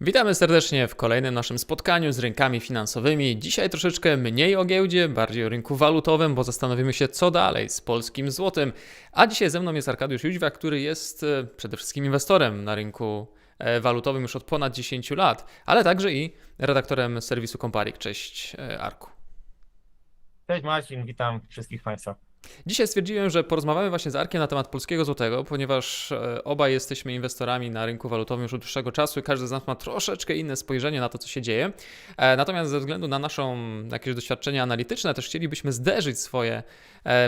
Witamy serdecznie w kolejnym naszym spotkaniu z rynkami finansowymi. Dzisiaj troszeczkę mniej o giełdzie, bardziej o rynku walutowym, bo zastanowimy się, co dalej z polskim złotym. A dzisiaj ze mną jest Arkadiusz Jóźwiak, który jest e, przede wszystkim inwestorem na rynku e, walutowym już od ponad 10 lat, ale także i redaktorem serwisu Comparik. Cześć e, Arku. Cześć Marcin, witam wszystkich Państwa. Dzisiaj stwierdziłem, że porozmawiamy właśnie z Arkiem na temat polskiego złotego, ponieważ e, obaj jesteśmy inwestorami na rynku walutowym już od dłuższego czasu i każdy z nas ma troszeczkę inne spojrzenie na to, co się dzieje. E, Natomiast ze względu na naszą jakieś doświadczenia analityczne, też chcielibyśmy zderzyć swoje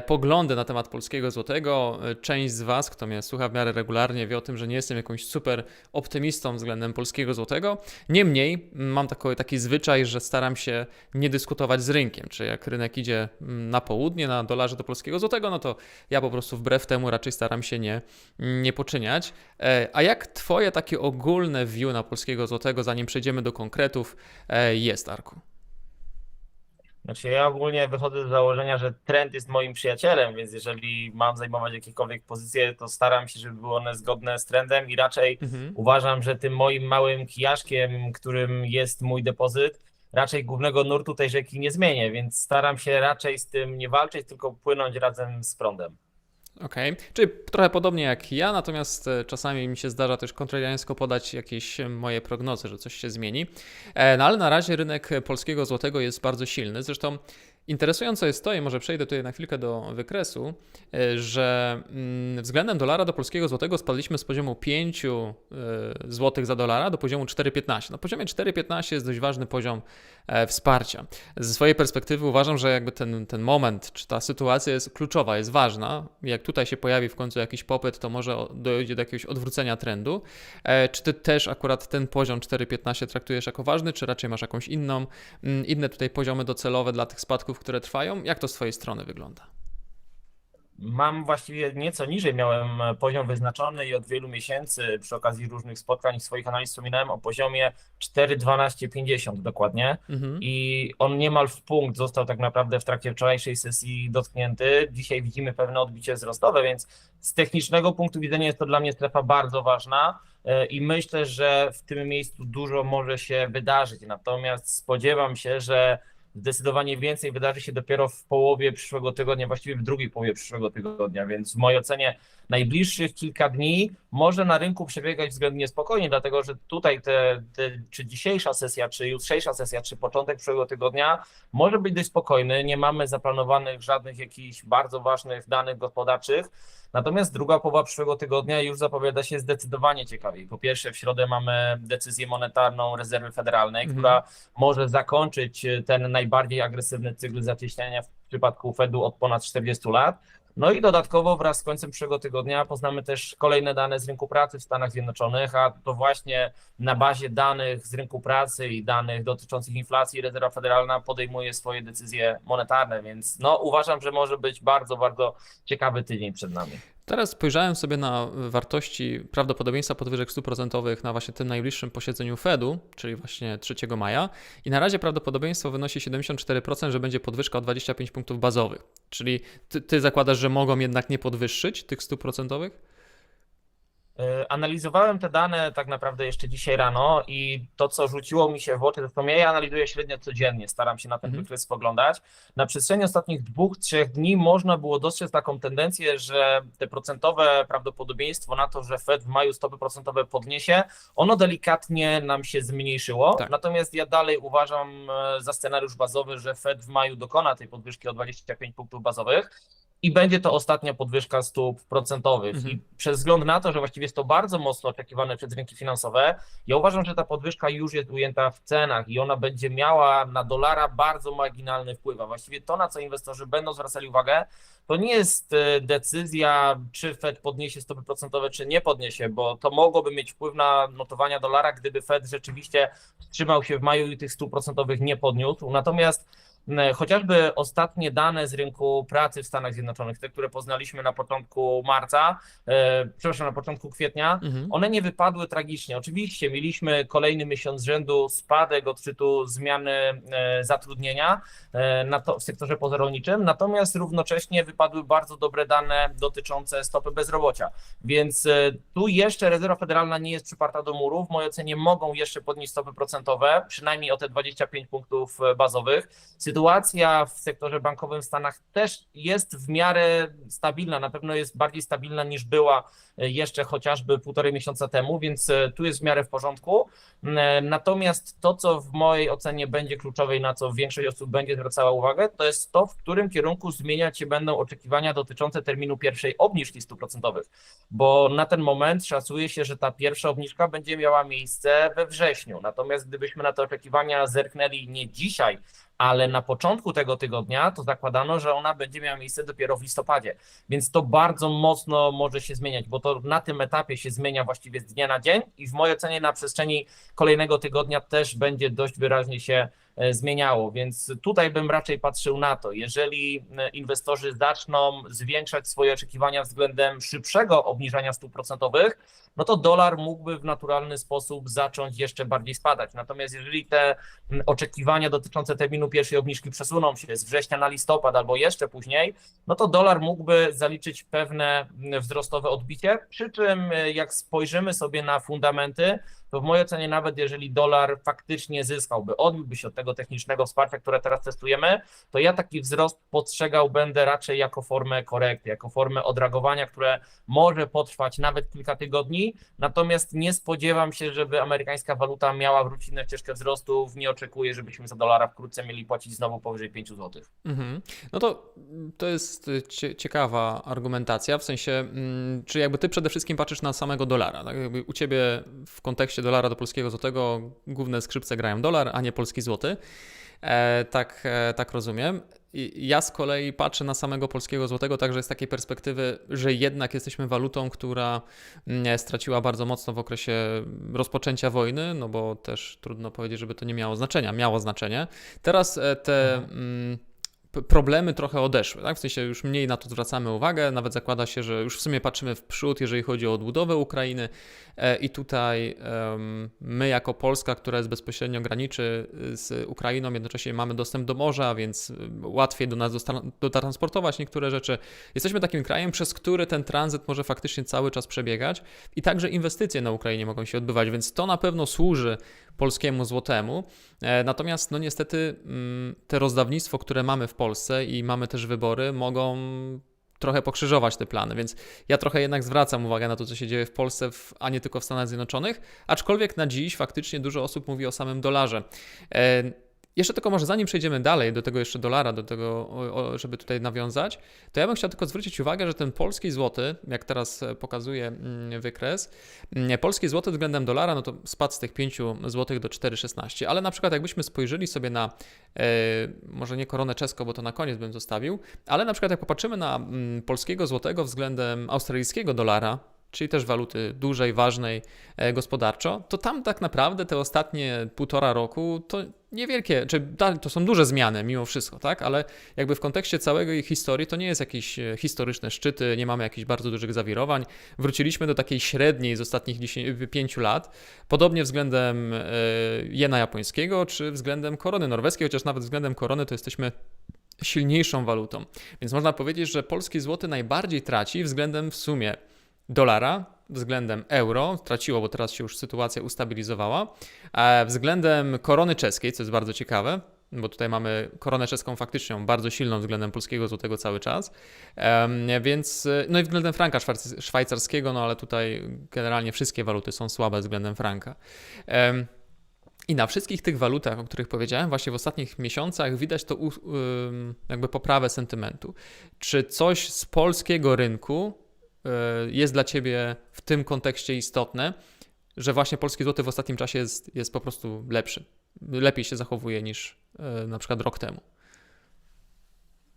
poglądy na temat polskiego złotego. E, Część z Was, kto mnie słucha w miarę regularnie, wie o tym, że nie jestem jakąś super optymistą względem polskiego złotego. Niemniej m, mam taki, taki zwyczaj, że staram się nie dyskutować z rynkiem, czy jak rynek idzie mm, na południe, na dolarze do polskiego złotego, no to ja po prostu wbrew temu raczej staram się nie, nie poczyniać. E, A jak Twoje takie ogólne view na polskiego złotego, zanim przejdziemy do konkretów, e, jest, Arku? Znaczy ja ogólnie wychodzę z założenia, że trend jest moim przyjacielem, więc jeżeli mam zajmować jakiekolwiek pozycje, to staram się, żeby były one zgodne z trendem i raczej Mhm. uważam, że tym moim małym kijaszkiem, którym jest mój depozyt, raczej głównego nurtu tej rzeki nie zmienię, więc staram się raczej z tym nie walczyć, tylko płynąć razem z prądem. Okej, czyli trochę podobnie jak ja, natomiast e, czasami mi się zdarza też kontrariańsko podać jakieś e, moje prognozy, że coś się zmieni. E, No ale na razie rynek polskiego złotego jest bardzo silny. Zresztą interesujące jest to, i może przejdę tutaj na chwilkę do wykresu, że mm, względem dolara do polskiego złotego spadliśmy z poziomu 5 zł za dolara do poziomu 4,15. Na poziomie 4,15 jest dość ważny poziom wsparcia. Ze swojej perspektywy uważam, że jakby ten, ten moment, czy ta sytuacja jest kluczowa, jest ważna. Jak tutaj się pojawi w końcu jakiś popyt, to może dojdzie do jakiegoś odwrócenia trendu. E, Czy ty też akurat ten poziom 4,15 traktujesz jako ważny, czy raczej masz jakąś inną, mm, inne tutaj poziomy docelowe dla tych spadków, które trwają? Jak to z twojej strony wygląda? Mam właściwie nieco niżej, miałem poziom wyznaczony i od wielu miesięcy przy okazji różnych spotkań i swoich analiz wspominałem o poziomie 4,1250 dokładnie Mhm. i on niemal w punkt został tak naprawdę w trakcie wczorajszej sesji dotknięty. Dzisiaj widzimy pewne odbicie wzrostowe, więc z technicznego punktu widzenia jest to dla mnie strefa bardzo ważna e, i myślę, że w tym miejscu dużo może się wydarzyć. Natomiast spodziewam się, że zdecydowanie więcej wydarzy się dopiero w połowie przyszłego tygodnia, właściwie w drugiej połowie przyszłego tygodnia, więc w mojej ocenie najbliższych kilka dni może na rynku przebiegać względnie spokojnie, dlatego że tutaj te, te, czy dzisiejsza sesja, czy jutrzejsza sesja, czy początek przyszłego tygodnia może być dość spokojny, nie mamy zaplanowanych żadnych jakichś bardzo ważnych danych gospodarczych, Natomiast druga połowa przyszłego tygodnia już zapowiada się zdecydowanie ciekawiej. Po pierwsze, w środę mamy decyzję monetarną Rezerwy Federalnej, Mhm. która może zakończyć ten najbardziej agresywny cykl zacieśniania w przypadku Fedu od ponad 40 lat. No i dodatkowo wraz z końcem przyszłego tygodnia poznamy też kolejne dane z rynku pracy w Stanach Zjednoczonych, a to właśnie na bazie danych z rynku pracy i danych dotyczących inflacji Rezerwa Federalna podejmuje swoje decyzje monetarne, więc no uważam, że może być bardzo, bardzo ciekawy tydzień przed nami. Teraz spojrzałem sobie na wartości prawdopodobieństwa podwyżek stóp procentowych na właśnie tym najbliższym posiedzeniu Fedu, czyli właśnie 3 maja i na razie prawdopodobieństwo wynosi 74%, że będzie podwyżka o 25 punktów bazowych. Czyli ty, ty zakładasz, że mogą jednak nie podwyższyć tych stóp procentowych? E, Analizowałem te dane tak naprawdę jeszcze dzisiaj rano i to, co rzuciło mi się w oczy, zresztą ja je analizuję średnio codziennie, staram się na ten Mhm. wykres spoglądać. Na przestrzeni ostatnich dwóch, trzech dni można było dostrzec taką tendencję, że te procentowe prawdopodobieństwo na to, że Fed w maju stopy procentowe podniesie, ono delikatnie nam się zmniejszyło. Tak. Natomiast ja dalej uważam e, za scenariusz bazowy, że Fed w maju dokona tej podwyżki o 25 punktów bazowych. I będzie to ostatnia podwyżka stóp procentowych. Mhm. I przez wzgląd na to, że właściwie jest to bardzo mocno oczekiwane przez rynki finansowe, ja uważam, że ta podwyżka już jest ujęta w cenach i ona będzie miała na dolara bardzo marginalny wpływ. A właściwie to, na co inwestorzy będą zwracali uwagę, to nie jest e, decyzja, czy Fed podniesie stopy procentowe, czy nie podniesie, bo to mogłoby mieć wpływ na notowania dolara, gdyby Fed rzeczywiście wstrzymał się w maju i tych stóp procentowych nie podniósł. Natomiast Chociażby ostatnie dane z rynku pracy w Stanach Zjednoczonych, te, które poznaliśmy na początku marca, e, przepraszam, na początku kwietnia, Mhm. one nie wypadły tragicznie. Oczywiście mieliśmy kolejny miesiąc z rzędu spadek odczytu zmiany e, zatrudnienia e, na to, w sektorze pozarolniczym, natomiast równocześnie wypadły bardzo dobre dane dotyczące stopy bezrobocia. Więc e, tu jeszcze rezerwa federalna nie jest przyparta do muru. W mojej ocenie mogą jeszcze podnieść stopy procentowe, przynajmniej o te 25 punktów e, bazowych. Sytuacja w sektorze bankowym w Stanach też jest w miarę stabilna, na pewno jest bardziej stabilna niż była e, jeszcze chociażby półtorej miesiąca temu, więc e, tu jest w miarę w porządku. E, Natomiast to, co w mojej ocenie będzie kluczowe i na co większość osób będzie zwracała uwagę, to jest to, w którym kierunku zmieniać się będą oczekiwania dotyczące terminu pierwszej obniżki stóp procentowych, bo na ten moment szacuje się, że ta pierwsza obniżka będzie miała miejsce we wrześniu. Natomiast gdybyśmy na te oczekiwania zerknęli nie dzisiaj, ale na początku tego tygodnia, to zakładano, że ona będzie miała miejsce dopiero w listopadzie. Więc to bardzo mocno może się zmieniać, bo to na tym etapie się zmienia właściwie z dnia na dzień i w mojej ocenie na przestrzeni kolejnego tygodnia też będzie dość wyraźnie się e, zmieniało. Więc tutaj bym raczej patrzył na to, jeżeli e, inwestorzy zaczną zwiększać swoje oczekiwania względem szybszego obniżania stóp procentowych, no to dolar mógłby w naturalny sposób zacząć jeszcze bardziej spadać. Natomiast jeżeli te oczekiwania dotyczące terminu pierwszej obniżki przesuną się z września na listopad albo jeszcze później, no to dolar mógłby zaliczyć pewne wzrostowe odbicie. Przy czym, jak spojrzymy sobie na fundamenty, to w mojej ocenie, nawet jeżeli dolar faktycznie zyskałby, odbiłby się od tego technicznego wsparcia, które teraz testujemy, to ja taki wzrost postrzegał będę raczej jako formę korekty, jako formę odreagowania, które może potrwać nawet kilka tygodni. Natomiast nie spodziewam się, żeby amerykańska waluta miała wrócić na ścieżkę wzrostu. Nie oczekuję, żebyśmy za dolara wkrótce mieli płacić znowu powyżej 5 zł. Mhm. No to, to jest y, cie, ciekawa argumentacja, w sensie, mm, czy jakby ty przede wszystkim patrzysz na samego dolara, tak? Jakby u ciebie w kontekście dolara do polskiego złotego główne skrzypce grają dolar, a nie polski złoty. E, tak, e, tak rozumiem. I ja z kolei patrzę na samego polskiego złotego także z takiej perspektywy, że jednak jesteśmy walutą, która mm, straciła bardzo mocno w okresie rozpoczęcia wojny, no bo też trudno powiedzieć, żeby to nie miało znaczenia. Miało znaczenie. Teraz e, te mm, p- problemy trochę odeszły, tak? W sensie już mniej na to zwracamy uwagę, nawet zakłada się, że już w sumie patrzymy w przód, jeżeli chodzi o odbudowę Ukrainy e, i tutaj my jako Polska, która jest bezpośrednio graniczy y, z Ukrainą, jednocześnie mamy dostęp do morza, więc y, łatwiej do nas dotransportować niektóre rzeczy. Jesteśmy takim krajem, przez który ten tranzyt może faktycznie cały czas przebiegać i także inwestycje na Ukrainie mogą się odbywać, więc to na pewno służy polskiemu złotemu. E, Natomiast no niestety mm, te rozdawnictwo, które mamy w Polsce i mamy też wybory, mogą trochę pokrzyżować te plany, więc ja trochę jednak zwracam uwagę na to, co się dzieje w Polsce, a nie tylko w Stanach Zjednoczonych, aczkolwiek na dziś faktycznie dużo osób mówi o samym dolarze. Jeszcze tylko może zanim przejdziemy dalej do tego jeszcze dolara, do tego, żeby tutaj nawiązać, to ja bym chciał tylko zwrócić uwagę, że ten polski złoty, jak teraz e, pokazuje mm, wykres, mm, polski złoty względem dolara, no to spadł z tych 5 zł do 4,16, ale na przykład jakbyśmy spojrzeli sobie na, e, może nie koronę czeską, bo to na koniec bym zostawił, ale na przykład jak popatrzymy na mm, polskiego złotego względem australijskiego dolara, czyli też waluty dużej, ważnej e, gospodarczo, to tam tak naprawdę te ostatnie półtora roku to niewielkie, czy to są duże zmiany mimo wszystko, tak? Ale jakby w kontekście całego ich historii to nie jest jakieś e, historyczne szczyty, nie mamy jakichś bardzo dużych zawirowań. Wróciliśmy do takiej średniej z ostatnich 10, 5 lat, podobnie względem e, jena japońskiego, czy względem korony norweskiej, chociaż nawet względem korony to jesteśmy silniejszą walutą. Więc można powiedzieć, że polski złoty najbardziej traci względem w sumie dolara, względem euro, traciło, bo teraz się już sytuacja ustabilizowała, a względem korony czeskiej, co jest bardzo ciekawe, bo tutaj mamy koronę czeską faktycznie bardzo silną względem polskiego złotego cały czas, więc, y, no i względem franka szwajcarskiego, no ale tutaj generalnie wszystkie waluty są słabe względem franka. I na wszystkich tych walutach, o których powiedziałem, właśnie w ostatnich miesiącach widać to jakby poprawę sentymentu. Czy coś z polskiego rynku jest dla Ciebie w tym kontekście istotne, że właśnie polski złoty w ostatnim czasie jest, jest po prostu lepszy, lepiej się zachowuje niż y, na przykład rok temu?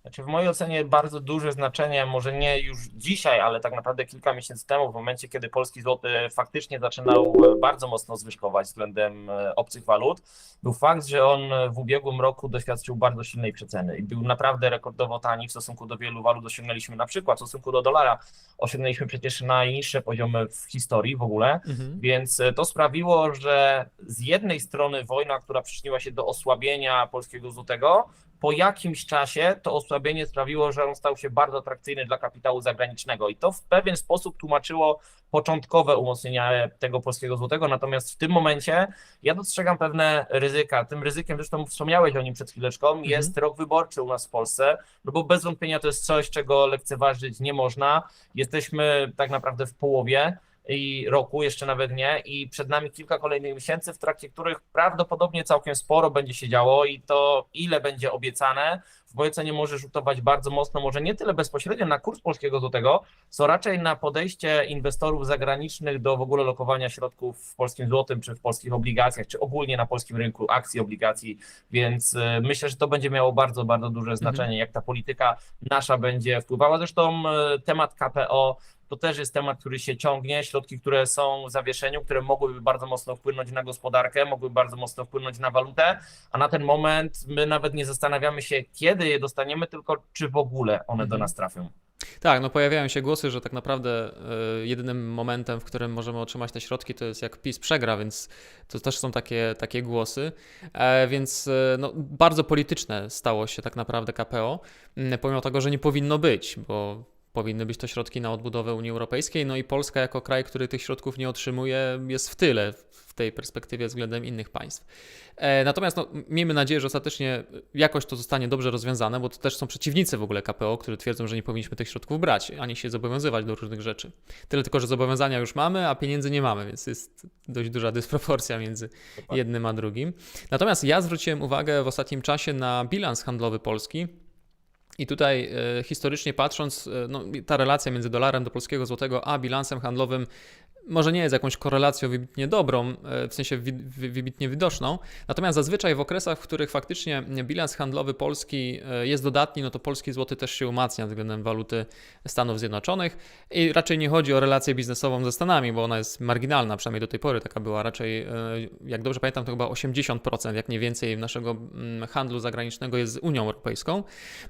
Znaczy w mojej ocenie bardzo duże znaczenie, może nie już dzisiaj, ale tak naprawdę kilka miesięcy temu, w momencie, kiedy polski złoty faktycznie zaczynał e, bardzo mocno zwyżkować względem e, obcych walut, był fakt, że on w ubiegłym roku doświadczył bardzo silnej przeceny i był naprawdę rekordowo tani w stosunku do wielu walut. Osiągnęliśmy na przykład w stosunku do dolara, osiągnęliśmy przecież najniższe poziomy w historii w ogóle. Mhm. Więc e, to sprawiło, że z jednej strony wojna, która przyczyniła się do osłabienia polskiego złotego, po jakimś czasie to osłabienie sprawiło, że on stał się bardzo atrakcyjny dla kapitału zagranicznego i to w pewien sposób tłumaczyło początkowe umocnienie tego polskiego złotego, natomiast w tym momencie ja dostrzegam pewne ryzyka. Tym ryzykiem, zresztą wspomniałeś o nim przed chwileczką, jest rok wyborczy u nas w Polsce, no bo bez wątpienia to jest coś, czego lekceważyć nie można. Jesteśmy tak naprawdę w połowie i roku, jeszcze nawet nie, i przed nami kilka kolejnych miesięcy, w trakcie których prawdopodobnie całkiem sporo będzie się działo i to ile będzie obiecane, w mojej ocenie może rzutować bardzo mocno, może nie tyle bezpośrednio na kurs polskiego złotego, co raczej na podejście inwestorów zagranicznych do w ogóle lokowania środków w polskim złotym, czy w polskich obligacjach, czy ogólnie na polskim rynku akcji, obligacji, więc e, myślę, że to będzie miało bardzo, bardzo duże znaczenie, jak ta polityka nasza będzie wpływała. Zresztą e, temat KPO to też jest temat, który się ciągnie, środki, które są w zawieszeniu, które mogłyby bardzo mocno wpłynąć na gospodarkę, mogłyby bardzo mocno wpłynąć na walutę, a na ten moment my nawet nie zastanawiamy się, kiedy je dostaniemy, tylko czy w ogóle one do Mhm. nas trafią. Tak, no pojawiają się głosy, że tak naprawdę y, jedynym momentem, w którym możemy otrzymać te środki, to jest jak PiS przegra, więc to też są takie, takie głosy. E, więc y, no, bardzo polityczne stało się tak naprawdę KPO, pomimo tego, że nie powinno być, bo powinny być to środki na odbudowę Unii Europejskiej, no i Polska jako kraj, który tych środków nie otrzymuje, jest w tyle w tej perspektywie względem innych państw. E, Natomiast no, miejmy nadzieję, że ostatecznie jakoś to zostanie dobrze rozwiązane, bo to też są przeciwnicy w ogóle KPO, którzy twierdzą, że nie powinniśmy tych środków brać, ani się zobowiązywać do różnych rzeczy. Tyle tylko, że zobowiązania już mamy, a pieniędzy nie mamy, więc jest dość duża dysproporcja między jednym a drugim. Natomiast ja zwróciłem uwagę w ostatnim czasie na bilans handlowy Polski. I tutaj e, historycznie patrząc, e, no, ta relacja między dolarem do polskiego złotego a bilansem handlowym może nie jest jakąś korelacją wybitnie dobrą, e, w sensie wybitnie widoczną, natomiast zazwyczaj w okresach, w których faktycznie bilans handlowy Polski e, jest dodatni, no to polski złoty też się umacnia względem waluty Stanów Zjednoczonych. I raczej nie chodzi o relację biznesową ze Stanami, bo ona jest marginalna, przynajmniej do tej pory taka była. Raczej, e, jak dobrze pamiętam, to chyba 80%, jak nie więcej naszego mm, handlu zagranicznego jest z Unią Europejską,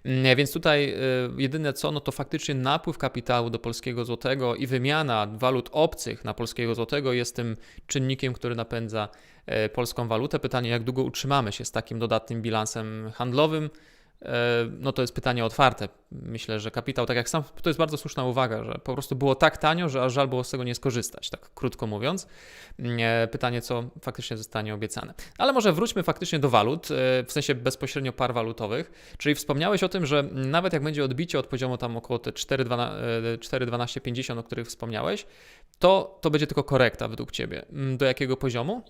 Mm, więc tutaj jedyne co, no to faktycznie napływ kapitału do polskiego złotego i wymiana walut obcych na polskiego złotego jest tym czynnikiem, który napędza e, polską walutę. Pytanie, jak długo utrzymamy się z takim dodatnim bilansem handlowym? E, No to jest pytanie otwarte. Myślę, że kapitał, tak jak sam, to jest bardzo słuszna uwaga, że po prostu było tak tanio, że aż żal było z tego nie skorzystać, tak krótko mówiąc. E, Pytanie, co faktycznie zostanie obiecane. Ale może wróćmy faktycznie do walut, w sensie bezpośrednio par walutowych. Czyli wspomniałeś o tym, że nawet jak będzie odbicie od poziomu tam około te 4,12 e, 4,1250, o których wspomniałeś, to to będzie tylko korekta według Ciebie. Mm, Do jakiego poziomu?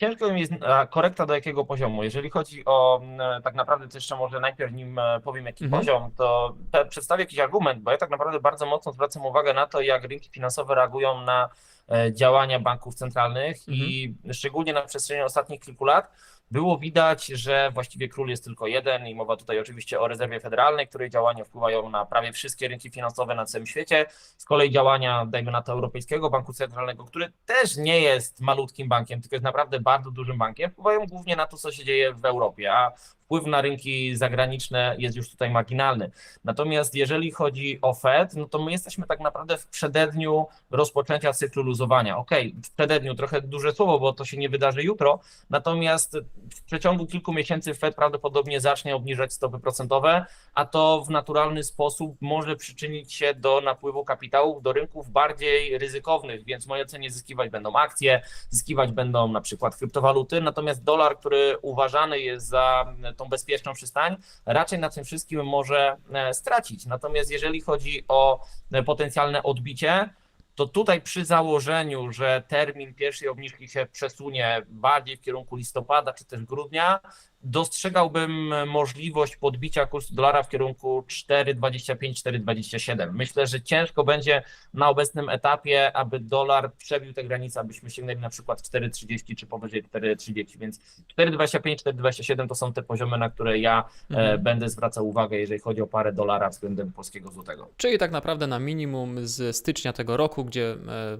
Ciężko mi jest korekta do jakiego poziomu. Jeżeli chodzi o m, tak naprawdę, to jeszcze może najpierw nim e, powiem jaki Mhm. poziom, to przedstawię jakiś argument, bo ja tak naprawdę bardzo mocno zwracam uwagę na to, jak rynki finansowe reagują na e, działania banków centralnych i szczególnie na przestrzeni ostatnich kilku lat było widać, że właściwie król jest tylko jeden i mowa tutaj oczywiście o rezerwie federalnej, której działania wpływają na prawie wszystkie rynki finansowe na całym świecie. Z kolei działania, dajmy na to, Europejskiego Banku Centralnego, który też nie jest malutkim bankiem, tylko jest naprawdę bardzo dużym bankiem, wpływają głównie na to, co się dzieje w Europie, a wpływ na rynki zagraniczne jest już tutaj marginalny. Natomiast jeżeli chodzi o Fed, no to my jesteśmy tak naprawdę w przededniu rozpoczęcia cyklu luzowania. Okej, w przededniu trochę duże słowo, bo to się nie wydarzy jutro, natomiast w przeciągu kilku miesięcy Fed prawdopodobnie zacznie obniżać stopy procentowe, a to w naturalny sposób może przyczynić się do napływu kapitałów do rynków bardziej ryzykownych, więc w mojej ocenie zyskiwać będą akcje, zyskiwać będą na przykład kryptowaluty, natomiast dolar, który uważany jest za tą bezpieczną przystań, raczej na tym wszystkim może e, stracić. Natomiast jeżeli chodzi o e, potencjalne odbicie, to tutaj przy założeniu, że termin pierwszej obniżki się przesunie bardziej w kierunku listopada czy też grudnia, dostrzegałbym możliwość podbicia kursu dolara w kierunku 4,25-4,27. Myślę, że ciężko będzie na obecnym etapie, aby dolar przebił te granice, abyśmy sięgnęli na przykład 4,30 czy powyżej 4,30, więc 4,25-4,27 to są te poziomy, na które ja e, Mhm. będę zwracał uwagę, jeżeli chodzi o parę dolara względem polskiego złotego. Czyli tak naprawdę na minimum z stycznia tego roku, gdzie e,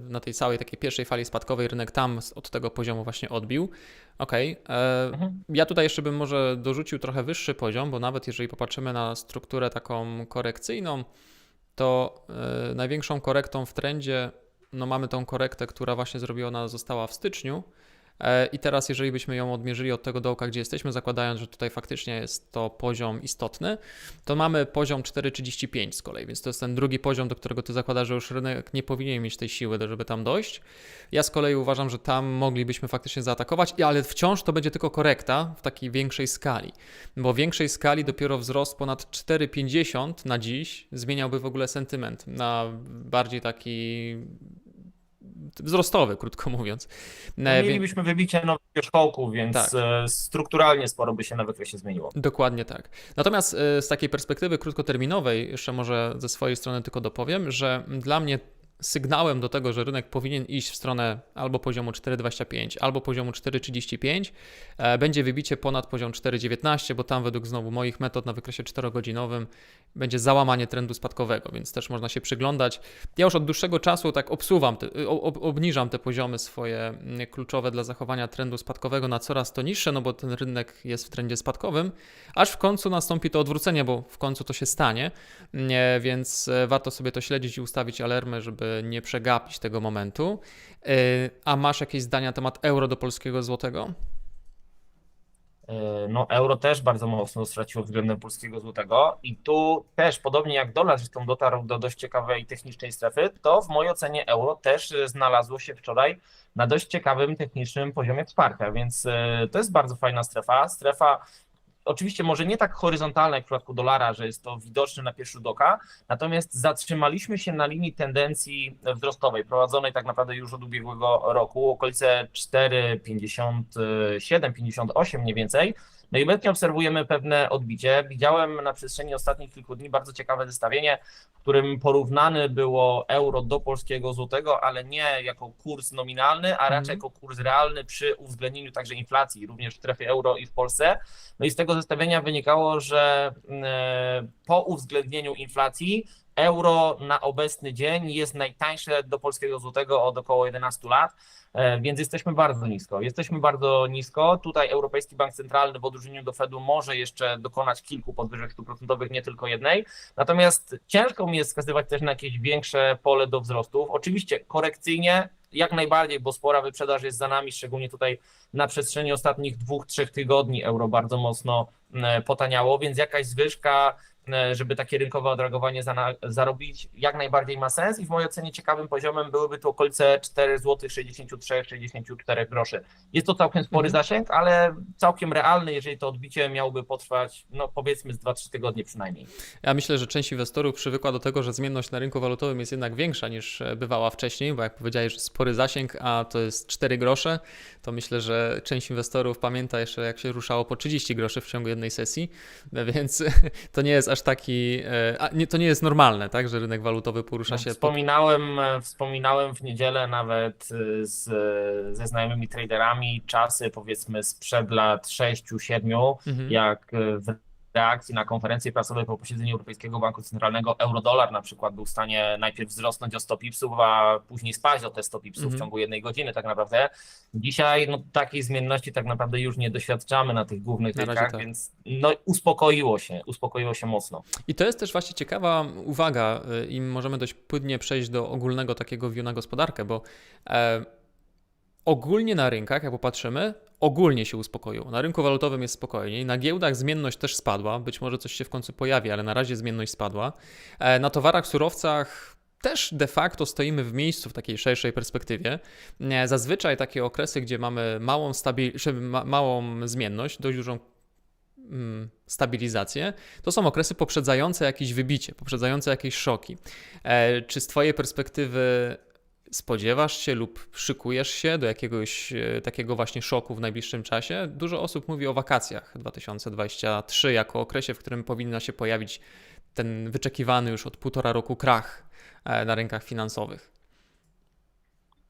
na tej całej takiej pierwszej fali spadkowej rynek tam od tego poziomu właśnie odbił. Okej. e, Mhm. Ja tutaj jeszcze bym może dorzucił trochę wyższy poziom, bo nawet jeżeli popatrzymy na strukturę taką korekcyjną, to e, największą korektą w trendzie, no mamy tą korektę, która właśnie zrobiona została w styczniu. E, I teraz, jeżeli byśmy ją odmierzyli od tego dołka, gdzie jesteśmy, zakładając, że tutaj faktycznie jest to poziom istotny, to mamy poziom 4,35 z kolei, więc to jest ten drugi poziom, do którego ty zakładasz, że już rynek nie powinien mieć tej siły, żeby tam dojść. Ja z kolei uważam, że tam moglibyśmy faktycznie zaatakować, ale wciąż to będzie tylko korekta w takiej większej skali, bo w większej skali dopiero wzrost ponad 4,50 na dziś zmieniałby w ogóle sentyment na bardziej taki wzrostowy, krótko mówiąc. No, E, mielibyśmy wybicie nowych wierzchołków, więc Tak. e, strukturalnie sporo by się na wykresie zmieniło. Dokładnie tak. Natomiast e, z takiej perspektywy krótkoterminowej, jeszcze może ze swojej strony tylko dopowiem, że dla mnie sygnałem do tego, że rynek powinien iść w stronę albo poziomu 4,25, albo poziomu 4,35, e, będzie wybicie ponad poziom 4,19, bo tam według znowu moich metod na wykresie 4-godzinowym będzie załamanie trendu spadkowego, więc też można się przyglądać. Ja już od dłuższego czasu tak obsuwam, te, ob, obniżam te poziomy swoje mm, kluczowe dla zachowania trendu spadkowego na coraz to niższe, no bo ten rynek jest w trendzie spadkowym, aż w końcu nastąpi to odwrócenie, bo w końcu to się stanie, nie, więc e, warto sobie to śledzić i ustawić alarmy, żeby nie przegapić tego momentu. E, A masz jakieś zdania na temat euro do polskiego złotego? E, No, euro też bardzo mocno straciło względem polskiego złotego i tu też, podobnie jak dolar zresztą dotarł do dość ciekawej technicznej strefy, to w mojej ocenie euro też e, znalazło się wczoraj na dość ciekawym technicznym poziomie wsparcia, więc e, to jest bardzo fajna strefa. Strefa oczywiście może nie tak horyzontalna jak w przypadku dolara, że jest to widoczne na pierwszy rzut oka, natomiast zatrzymaliśmy się na linii tendencji wzrostowej, prowadzonej tak naprawdę już od ubiegłego roku, okolice 4,57, 58 mniej więcej. No i obecnie obserwujemy pewne odbicie. Widziałem na przestrzeni ostatnich kilku dni bardzo ciekawe zestawienie, w którym porównany było euro do polskiego złotego, ale nie jako kurs nominalny, a raczej Mhm. jako kurs realny przy uwzględnieniu także inflacji, również w strefie euro i w Polsce. No i z tego zestawienia wynikało, że e, po uwzględnieniu inflacji euro na obecny dzień jest najtańsze do polskiego złotego od około 11 lat, e, więc jesteśmy bardzo nisko. Jesteśmy bardzo nisko. Tutaj Europejski Bank Centralny w odróżnieniu do Fedu może jeszcze dokonać kilku podwyżek stóp procentowych, nie tylko jednej. Natomiast ciężko mi jest wskazywać też na jakieś większe pole do wzrostów. Oczywiście korekcyjnie jak najbardziej, bo spora wyprzedaż jest za nami, szczególnie tutaj na przestrzeni ostatnich dwóch, trzech tygodni euro bardzo mocno e, potaniało, więc jakaś zwyżka, żeby takie rynkowe odreagowanie zarobić, jak najbardziej ma sens i w mojej ocenie ciekawym poziomem byłyby to okolice 4 zł 63-64 groszy. Jest to całkiem spory Mhm. zasięg, ale całkiem realny, jeżeli to odbicie miałoby potrwać, no powiedzmy z 2-3 tygodnie przynajmniej. Ja myślę, że część inwestorów przywykła do tego, że zmienność na rynku walutowym jest jednak większa niż e, bywała wcześniej, bo jak powiedziałeś, że spory zasięg, a to jest 4 grosze, to myślę, że część inwestorów pamięta jeszcze jak się ruszało po 30 groszy w ciągu jednej sesji, więc to nie jest aż taki, e, a nie, to nie jest normalne, tak, że rynek walutowy porusza się po... Wspominałem, e, wspominałem w niedzielę nawet e, z, ze znajomymi traderami czasy powiedzmy sprzed lat 6-7, Mhm. jak w reakcji na konferencję prasową po posiedzeniu Europejskiego Banku Centralnego eurodolar na przykład był w stanie najpierw wzrosnąć o 100 pipsów, a później spaść o te 100 pipsów Mhm. w ciągu jednej godziny tak naprawdę. Dzisiaj no, takiej zmienności tak naprawdę już nie doświadczamy na tych głównych rynkach, tak. więc no, uspokoiło się, uspokoiło się mocno. I to jest też właśnie ciekawa uwaga y, i możemy dość płynnie przejść do ogólnego takiego view na gospodarkę, bo e, ogólnie na rynkach, jak popatrzymy, ogólnie się uspokoiło. Na rynku walutowym jest spokojniej, na giełdach zmienność też spadła, być może coś się w końcu pojawi, ale na razie zmienność spadła. E, na towarach, surowcach też de facto stoimy w miejscu w takiej szerszej perspektywie. E, Zazwyczaj takie okresy, gdzie mamy małą, stabil- małą zmienność, dość dużą mm, stabilizację, to są okresy poprzedzające jakieś wybicie, poprzedzające jakieś szoki. E, czy z Twojej perspektywy spodziewasz się lub szykujesz się do jakiegoś e, takiego właśnie szoku w najbliższym czasie? Dużo osób mówi o wakacjach 2023 jako okresie, w którym powinna się pojawić ten wyczekiwany już od półtora roku krach e, na rynkach finansowych.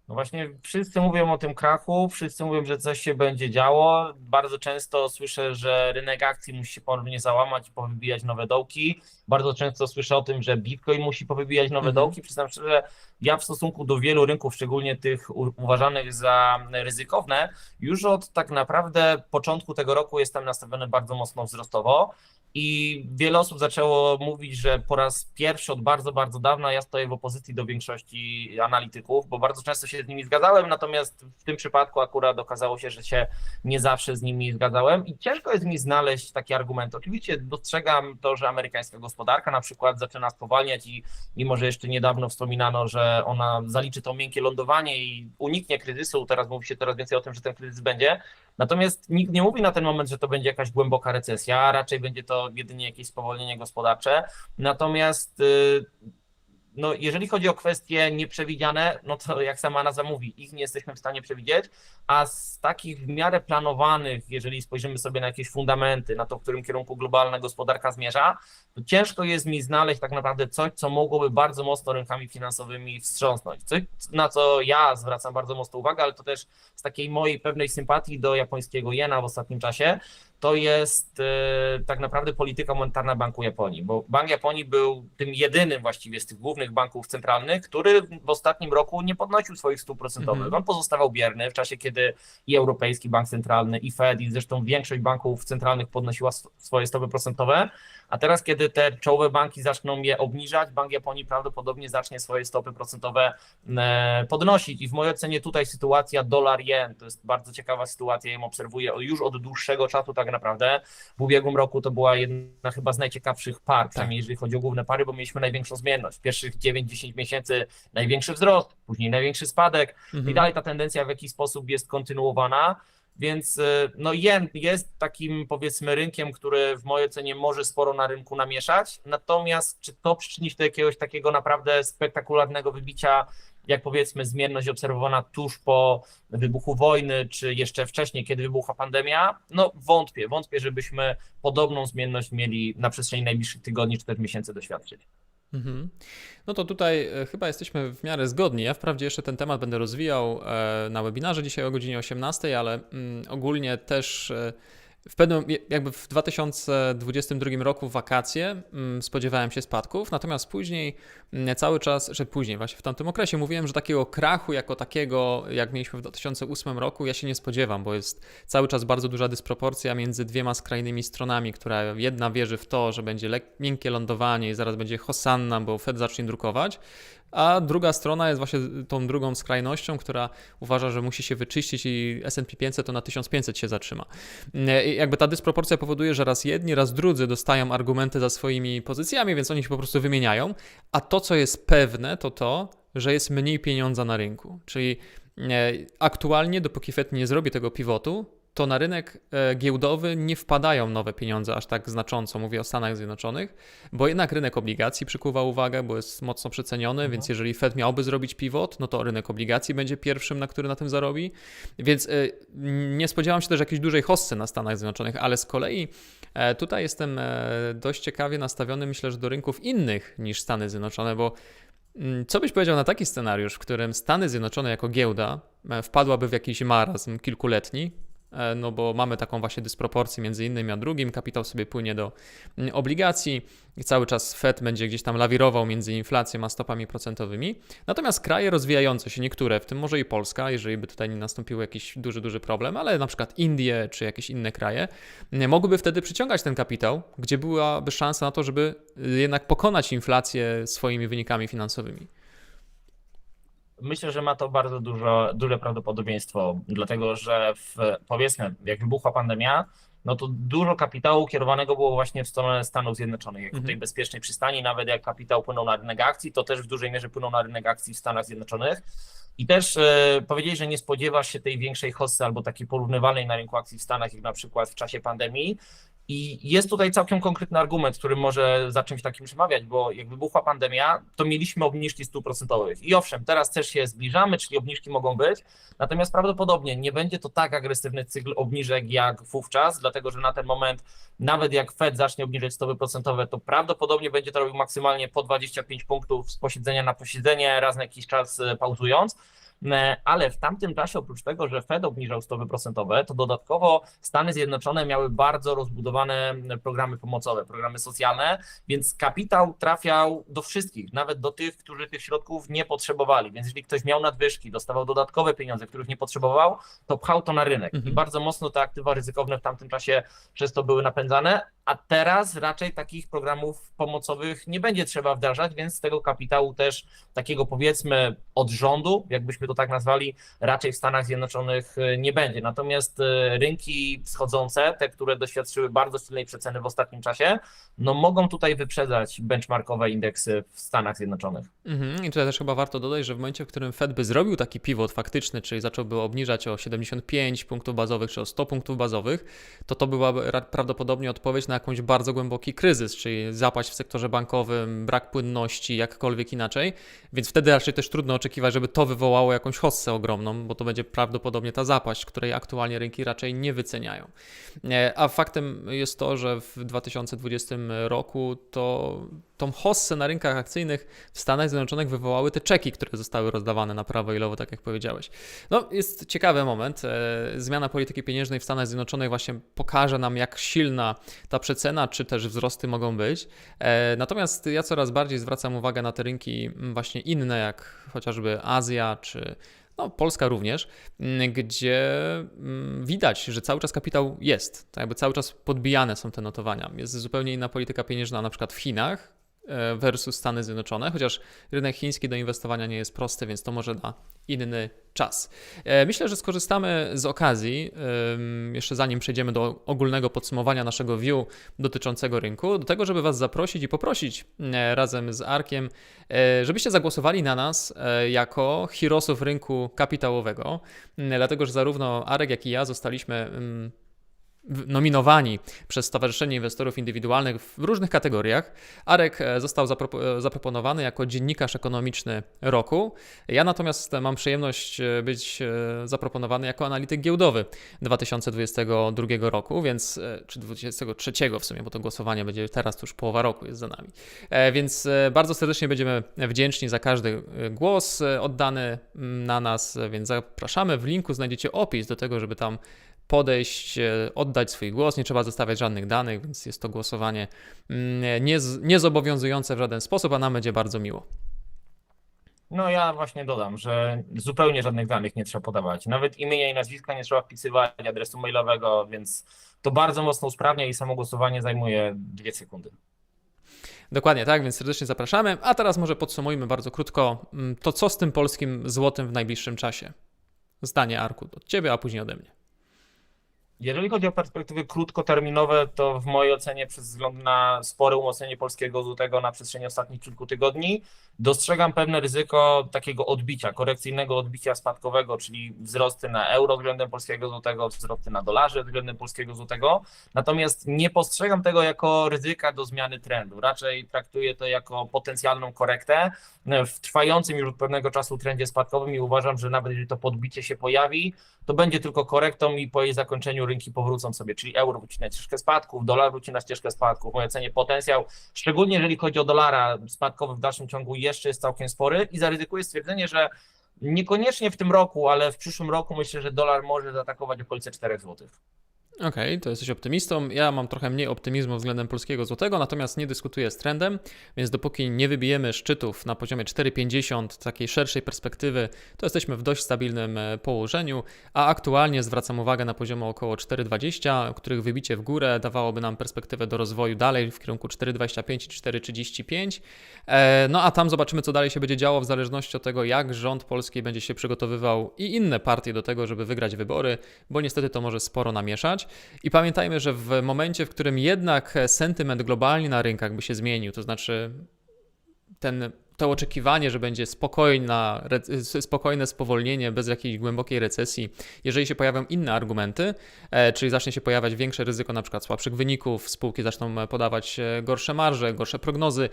No właśnie, wszyscy mówią o tym krachu, wszyscy mówią, że coś się będzie działo. Bardzo często słyszę, że rynek akcji musi się ponownie załamać i powybijać nowe dołki. Bardzo często słyszę o tym, że Bitcoin musi powybijać nowe Mhm. dołki. Przyznam szczerze, ja w stosunku do wielu rynków, szczególnie tych uważanych za ryzykowne, już od tak naprawdę początku tego roku jestem nastawiony bardzo mocno wzrostowo. I wiele osób zaczęło mówić, że po raz pierwszy od bardzo, bardzo dawna ja stoję w opozycji do większości analityków, bo bardzo często się z nimi zgadzałem, natomiast w tym przypadku akurat okazało się, że się nie zawsze z nimi zgadzałem i ciężko jest mi znaleźć taki argument. Oczywiście dostrzegam to, że amerykańska gospodarka na przykład zaczyna spowalniać i mimo, że jeszcze niedawno wspominano, że ona zaliczy to miękkie lądowanie i uniknie kryzysu, teraz mówi się coraz więcej o tym, że ten kryzys będzie, Natomiast nikt nie mówi na ten moment, że to będzie jakaś głęboka recesja, raczej będzie to jedynie jakieś spowolnienie gospodarcze. Natomiast y, no, jeżeli chodzi o kwestie nieprzewidziane, no to jak sama nazwa mówi, ich nie jesteśmy w stanie przewidzieć, a z takich w miarę planowanych, jeżeli spojrzymy sobie na jakieś fundamenty, na to, w którym kierunku globalna gospodarka zmierza, to ciężko jest mi znaleźć tak naprawdę coś, co mogłoby bardzo mocno rynkami finansowymi wstrząsnąć. Coś, na co ja zwracam bardzo mocno uwagę, ale to też z takiej mojej pewnej sympatii do japońskiego jena w ostatnim czasie, to jest e, tak naprawdę polityka monetarna Banku Japonii, bo Bank Japonii był tym jedynym właściwie z tych głównych banków centralnych, który w ostatnim roku nie podnosił swoich stóp procentowych. Mhm. On pozostawał bierny w czasie, kiedy i Europejski Bank Centralny, i Fed, i zresztą większość banków centralnych podnosiła sw- swoje stopy procentowe, a teraz, kiedy te czołowe banki zaczną je obniżać, Bank Japonii prawdopodobnie zacznie swoje stopy procentowe e, podnosić. I w mojej ocenie tutaj sytuacja dolar-jen to jest bardzo ciekawa sytuacja, ja ją obserwuję już od dłuższego czasu tak naprawdę. W ubiegłym roku to była jedna chyba z najciekawszych par, przynajmniej jeżeli chodzi o główne pary, bo mieliśmy największą zmienność. Pierwszych 9-10 miesięcy największy wzrost, później największy spadek i Mhm. dalej ta tendencja w jakiś sposób jest kontynuowana. Więc y, no jen jest takim powiedzmy rynkiem, który w mojej ocenie może sporo na rynku namieszać. Natomiast czy to przyczyni się do jakiegoś takiego naprawdę spektakularnego wybicia, jak powiedzmy zmienność obserwowana tuż po wybuchu wojny, czy jeszcze wcześniej, kiedy wybuchła pandemia? No wątpię, wątpię, żebyśmy podobną zmienność mieli na przestrzeni najbliższych tygodni czy też miesięcy doświadczyć. Mhm. No to tutaj e, chyba jesteśmy w miarę zgodni. Ja wprawdzie jeszcze ten temat będę rozwijał e, na webinarze dzisiaj o godzinie 18, ale mm, ogólnie też e, w pewnym, jakby w 2022 roku wakacje mm, spodziewałem się spadków, natomiast później mm, cały czas, że później właśnie w tamtym okresie mówiłem, że takiego krachu jako takiego, jak mieliśmy w 2008 roku, ja się nie spodziewam, bo jest cały czas bardzo duża dysproporcja między dwiema skrajnymi stronami, która jedna wierzy w to, że będzie lek- miękkie lądowanie i zaraz będzie hosanna, bo Fed zacznie drukować, a druga strona jest właśnie tą drugą skrajnością, która uważa, że musi się wyczyścić i S&P 500 to na 1500 się zatrzyma. I jakby ta dysproporcja powoduje, że raz jedni, raz drudzy dostają argumenty za swoimi pozycjami, więc oni się po prostu wymieniają, a to, co jest pewne, to to, że jest mniej pieniądza na rynku. Czyli e, aktualnie, dopóki Fed nie zrobi tego pivotu, to na rynek e, giełdowy nie wpadają nowe pieniądze aż tak znacząco, mówię o Stanach Zjednoczonych, bo jednak rynek obligacji przykuwa uwagę, bo jest mocno przeceniony, Mhm. więc jeżeli Fed miałby zrobić pivot, no to rynek obligacji będzie pierwszym, na który na tym zarobi. Więc e, nie spodziewam się też jakiejś dużej hossy na Stanach Zjednoczonych, ale z kolei e, tutaj jestem dość ciekawie nastawiony, myślę, że do rynków innych niż Stany Zjednoczone, bo mm, co byś powiedział na taki scenariusz, w którym Stany Zjednoczone jako giełda wpadłaby w jakiś marazm kilkuletni, no bo mamy taką właśnie dysproporcję między innym a drugim, kapitał sobie płynie do mm, obligacji i cały czas Fed będzie gdzieś tam lawirował między inflacją a stopami procentowymi. Natomiast kraje rozwijające się, niektóre, w tym może i Polska, jeżeli by tutaj nie nastąpił jakiś duży, duży problem, ale na przykład Indie czy jakieś inne kraje, mogłyby wtedy przyciągać ten kapitał, gdzie byłaby szansa na to, żeby jednak pokonać inflację swoimi wynikami finansowymi. Myślę, że ma to bardzo dużo, duże prawdopodobieństwo, dlatego że w, powiedzmy, jak wybuchła pandemia, no to dużo kapitału kierowanego było właśnie w stronę Stanów Zjednoczonych, jako Mhm. tej bezpiecznej przystani, nawet jak kapitał płynął na rynek akcji, to też w dużej mierze płynął na rynek akcji w Stanach Zjednoczonych. I też e, powiedzieli, że nie spodziewasz się tej większej hossy albo takiej porównywalnej na rynku akcji w Stanach, jak na przykład w czasie pandemii. I jest tutaj całkiem konkretny argument, który może za czymś takim przemawiać, bo jak wybuchła pandemia, to mieliśmy obniżki stóp procentowych. I owszem, teraz też się zbliżamy, czyli obniżki mogą być, natomiast prawdopodobnie nie będzie to tak agresywny cykl obniżek jak wówczas, dlatego że na ten moment, nawet jak Fed zacznie obniżać stopy procentowe, to prawdopodobnie będzie to robił maksymalnie po 25 punktów z posiedzenia na posiedzenie, raz na jakiś czas e, pauzując. E, Ale w tamtym czasie, oprócz tego, że Fed obniżał stopy procentowe, to dodatkowo Stany Zjednoczone miały bardzo rozbudowane programy pomocowe, programy socjalne, więc kapitał trafiał do wszystkich, nawet do tych, którzy tych środków nie potrzebowali. Więc jeżeli ktoś miał nadwyżki, dostawał dodatkowe pieniądze, których nie potrzebował, to pchał to na rynek. Mhm. I bardzo mocno te aktywa ryzykowne w tamtym czasie przez to były napędzane, a teraz raczej takich programów pomocowych nie będzie trzeba wdrażać, więc tego kapitału też takiego powiedzmy od rządu, jakbyśmy to tak nazwali, raczej w Stanach Zjednoczonych e, nie będzie. Natomiast e, rynki wschodzące, te, które doświadczyły bardzo silnej przeceny w ostatnim czasie, no mogą tutaj wyprzedzać benchmarkowe indeksy w Stanach Zjednoczonych. Mhm. I tutaj też chyba warto dodać, że w momencie, w którym Fed by zrobił taki pivot faktyczny, czyli zacząłby obniżać o 75 punktów bazowych czy o 100 punktów bazowych, to to byłaby ra- prawdopodobnie odpowiedź na jakąś bardzo głęboki kryzys, czyli zapaść w sektorze bankowym, brak płynności, jakkolwiek inaczej. Więc wtedy raczej też trudno oczekiwać, żeby to wywołało jakąś hossę ogromną, bo to będzie prawdopodobnie ta zapaść, której aktualnie rynki raczej nie wyceniają. E, A faktem jest to, że w 2020 roku to tą hossę na rynkach akcyjnych w Stanach Zjednoczonych wywołały te czeki, które zostały rozdawane na prawo i lewo, tak jak powiedziałeś. No, jest ciekawy moment. E, Zmiana polityki pieniężnej w Stanach Zjednoczonych właśnie pokaże nam, jak silna ta przecena, czy też wzrosty mogą być. E, Natomiast ja coraz bardziej zwracam uwagę na te rynki mm, właśnie inne, jak chociażby Azja, czy no, Polska również, mm, gdzie mm, widać, że cały czas kapitał jest. Tak jakby cały czas podbijane są te notowania. Jest zupełnie inna polityka pieniężna na przykład w Chinach versus Stany Zjednoczone, chociaż rynek chiński do inwestowania nie jest prosty, więc to może na inny czas. E, Myślę, że skorzystamy z okazji, jeszcze zanim przejdziemy do ogólnego podsumowania naszego view dotyczącego rynku, do tego, żeby Was zaprosić i poprosić e, razem z Arkiem, e, żebyście zagłosowali na nas e, jako heroesów rynku kapitałowego, dlatego że zarówno Arek, jak i ja zostaliśmy nominowani przez Stowarzyszenie Inwestorów Indywidualnych w różnych kategoriach. Arek e, został e, zaproponowany jako dziennikarz ekonomiczny roku. Ja natomiast mam przyjemność e, być zaproponowany jako analityk giełdowy 2022 roku, więc czy 2023 w sumie, bo to głosowanie będzie teraz, to już połowa roku jest za nami. Więc bardzo serdecznie będziemy wdzięczni za każdy głos oddany mm, na nas, więc zapraszamy. W linku znajdziecie opis do tego, żeby tam podejść, e, oddać swój głos. Nie trzeba zostawiać żadnych danych, więc jest to głosowanie mm, nie, niezobowiązujące w żaden sposób, a nam będzie bardzo miło. No ja właśnie dodam, że zupełnie żadnych danych nie trzeba podawać. Nawet imienia i nazwiska nie trzeba wpisywać, adresu mailowego, więc to bardzo mocno usprawnia i samo głosowanie zajmuje dwie sekundy. Dokładnie tak, więc serdecznie zapraszamy. A teraz może podsumujmy bardzo krótko mm, to, co z tym polskim złotym w najbliższym czasie. Zdanie Arku od Ciebie, a później ode mnie. Jeżeli chodzi o perspektywy krótkoterminowe, to w mojej ocenie przez wzgląd na spore umocnienie polskiego złotego na przestrzeni ostatnich kilku tygodni dostrzegam pewne ryzyko takiego odbicia, korekcyjnego odbicia spadkowego, czyli wzrosty na euro względem polskiego złotego, wzrosty na dolarze względem polskiego złotego. Natomiast nie postrzegam tego jako ryzyka do zmiany trendu. Raczej traktuję to jako potencjalną korektę w trwającym już od pewnego czasu trendzie spadkowym i uważam, że nawet jeżeli to podbicie się pojawi, to będzie tylko korektą i po jej zakończeniu rynki powrócą sobie, czyli euro wróci na ścieżkę spadków, dolar wróci na ścieżkę spadków. W mojej ocenie potencjał, szczególnie jeżeli chodzi o dolara, spadkowy w dalszym ciągu jeszcze jest całkiem spory i zaryzykuję stwierdzenie, że niekoniecznie w tym roku, ale w przyszłym roku myślę, że dolar może zaatakować okolice 4 zł. Okej, to jesteś optymistą. Ja mam trochę mniej optymizmu względem polskiego złotego, natomiast nie dyskutuję z trendem, więc dopóki nie wybijemy szczytów na poziomie 4,50 takiej szerszej perspektywy, to jesteśmy w dość stabilnym e, położeniu, a aktualnie zwracam uwagę na poziomie około 4,20, których wybicie w górę dawałoby nam perspektywę do rozwoju dalej w kierunku 4,25 i 4,35. E, No a tam zobaczymy, co dalej się będzie działo w zależności od tego, jak rząd polski będzie się przygotowywał i inne partie do tego, żeby wygrać wybory, bo niestety to może sporo namieszać. I pamiętajmy, że w momencie, w którym jednak sentyment globalnie na rynkach by się zmienił, to znaczy ten to oczekiwanie, że będzie spokojna, spokojne spowolnienie bez jakiejś głębokiej recesji, jeżeli się pojawią inne argumenty, e, czyli zacznie się pojawiać większe ryzyko na przykład słabszych wyników, spółki zaczną e, podawać e, gorsze marże, gorsze prognozy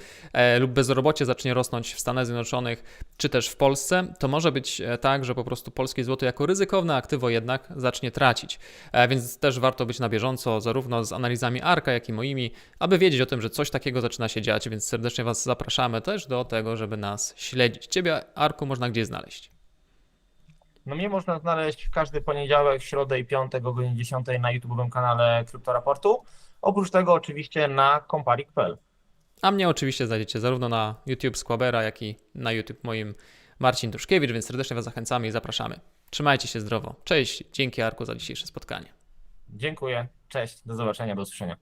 lub bezrobocie zacznie rosnąć w Stanach Zjednoczonych czy też w Polsce, to może być tak, że po prostu polskie złoto jako ryzykowne aktywo jednak zacznie tracić. Więc też warto być na bieżąco zarówno z analizami Arka, jak i moimi, aby wiedzieć o tym, że coś takiego zaczyna się dziać, więc serdecznie Was zapraszamy też do tego, żeby nas śledzić. Ciebie, Arku, można gdzie znaleźć? No mnie można znaleźć w każdy poniedziałek, środę i piątek o godzinie 10 na YouTube'owym kanale Kryptoraportu. Oprócz tego oczywiście na komparik.pl. A mnie oczywiście znajdziecie zarówno na YouTube Squabera, jak i na YouTube moim Marcin Duszkiewicz, więc serdecznie Was zachęcamy i zapraszamy. Trzymajcie się zdrowo. Cześć, dzięki Arku za dzisiejsze spotkanie. Dziękuję, cześć, do zobaczenia, do usłyszenia.